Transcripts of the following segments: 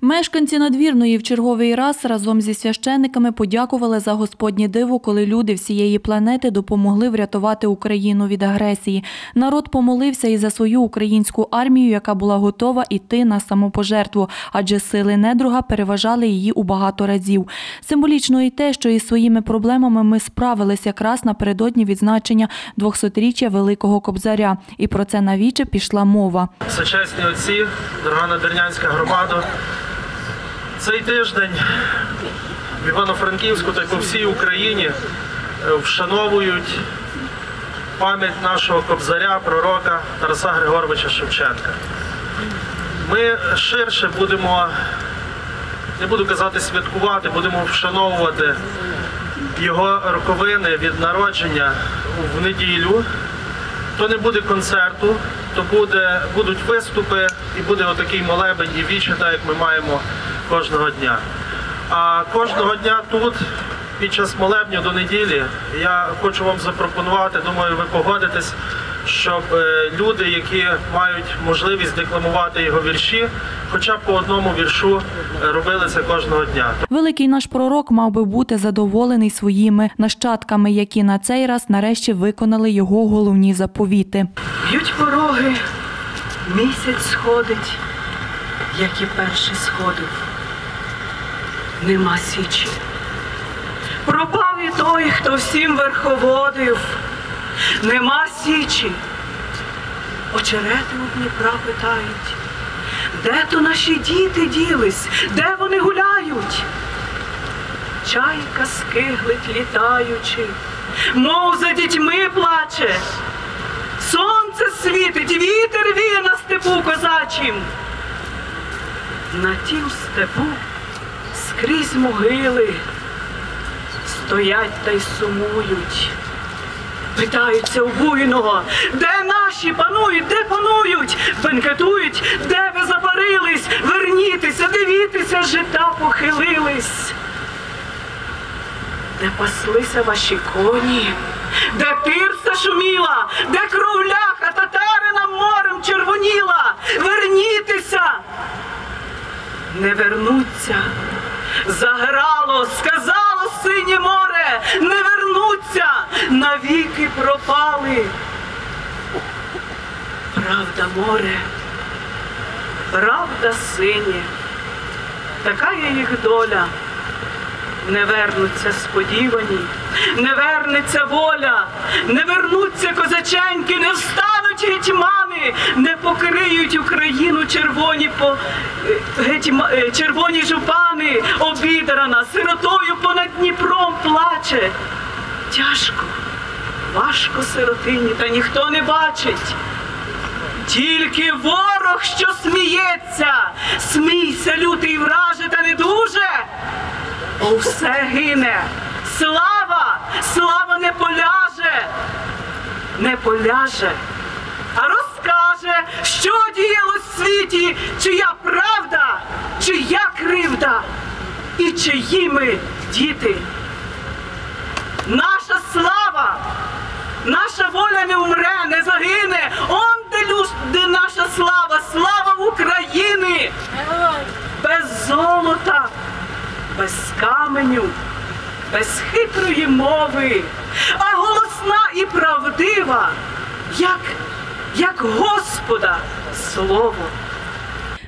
Мешканці надвірної в черговий раз разом зі священниками подякували за Господнє диво, коли люди всієї планети допомогли врятувати Україну від агресії. Народ помолився і за свою українську армію, яка була готова іти на самопожертву, адже сили недруга переважали її у багато разів. Символічно і те, що із своїми проблемами ми справились якраз напередодні відзначення 200-річчя Великого Кобзаря. І про це навіче пішла мова. Всечесні отці, дорога надвірнянська громада. Цей тиждень в Івано-Франківську та й по всій Україні е, вшановують пам'ять нашого кобзаря, пророка Тараса Григоровича Шевченка. Ми ширше будемо, не буду казати святкувати, будемо вшановувати його роковини від народження в неділю. То не буде концерту, то буде, будуть виступи і буде отакий молебень і вічі, так як ми маємо кожного дня. А кожного дня тут, під час молебню до неділі, я хочу вам запропонувати, думаю, ви погодитесь, щоб е, люди, які мають можливість декламувати його вірші, хоча б по одному віршу е, робили це кожного дня. Великий наш пророк мав би бути задоволений своїми нащадками, які на цей раз нарешті виконали його головні заповіти. Б'ють пороги, місяць сходить, як і перший сходив. Нема січі. Пропав і той, хто всім верховодив. Нема січі. Очерети у Дніпра питають, де то наші діти ділись, де вони гуляють? Чайка скиглить літаючи, мов за дітьми плаче. Сонце світить, вітер віє на степу козачим. На тім степу скрізь могили стоять та й сумують. Питаються у буйного, де наші панують, де панують, бенкетують, де ви запарились, вернітеся, дивіться, жита похилились. Де паслися ваші коні, де пірса шуміла, де кровляха татарина морем червоніла, вернітеся, не вернуться. Заграло, сказало синє море, не вернуться, навіки пропали. Правда, море, правда, синє, така є їх доля. Не вернуться сподівані, не вернеться воля, не вернуться козаченьки, не встануть гетьмани, не покриють Україну червоні по е, червоні жупани, обідрана, сиротою понад Дніпром плаче. Тяжко, важко сиротині, та ніхто не бачить. Тільки ворог, що сміється, смійся, лютий враже, та не дуже. О, все гине. Слава, слава не поляже, не поляже, що діялось в світі, чия правда, чия кривда і чиї ми діти. Наша слава, наша воля не умре, не загине. Он де, люш, де наша слава, слава України. Без золота, без каменю, без хитрої мови, а голосна і правдива, як, як Господа слово.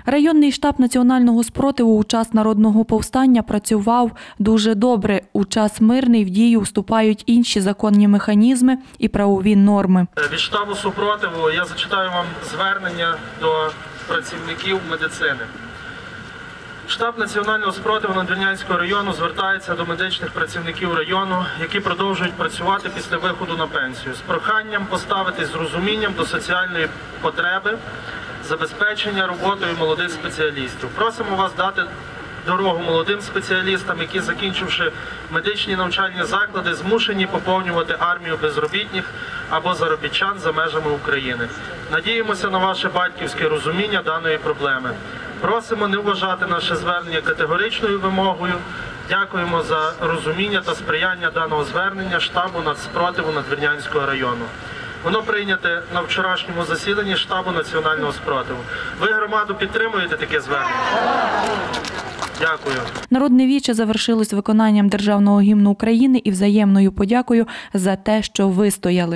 Районний штаб національного спротиву у час народного повстання працював дуже добре. У час мирний в дію вступають інші законні механізми і правові норми. Від штабу супротиву я зачитаю вам звернення до працівників медицини. Штаб національного спротиву Надвірнянського району звертається до медичних працівників району, які продовжують працювати після виходу на пенсію, з проханням поставитись з розумінням до соціальної потреби забезпечення роботою молодих спеціалістів. Просимо вас дати дорогу молодим спеціалістам, які, закінчивши медичні навчальні заклади, змушені поповнювати армію безробітних або заробітчан за межами України. Надіємося на ваше батьківське розуміння даної проблеми. Просимо не вважати наше звернення категоричною вимогою. Дякуємо за розуміння та сприяння даного звернення штабу нацспротиву Надвірнянського району. Воно прийняте на вчорашньому засіданні штабу національного спротиву. Ви громаду підтримуєте таке звернення? Дякую. Народне віче завершилось виконанням державного гімну України і взаємною подякою за те, що вистояли.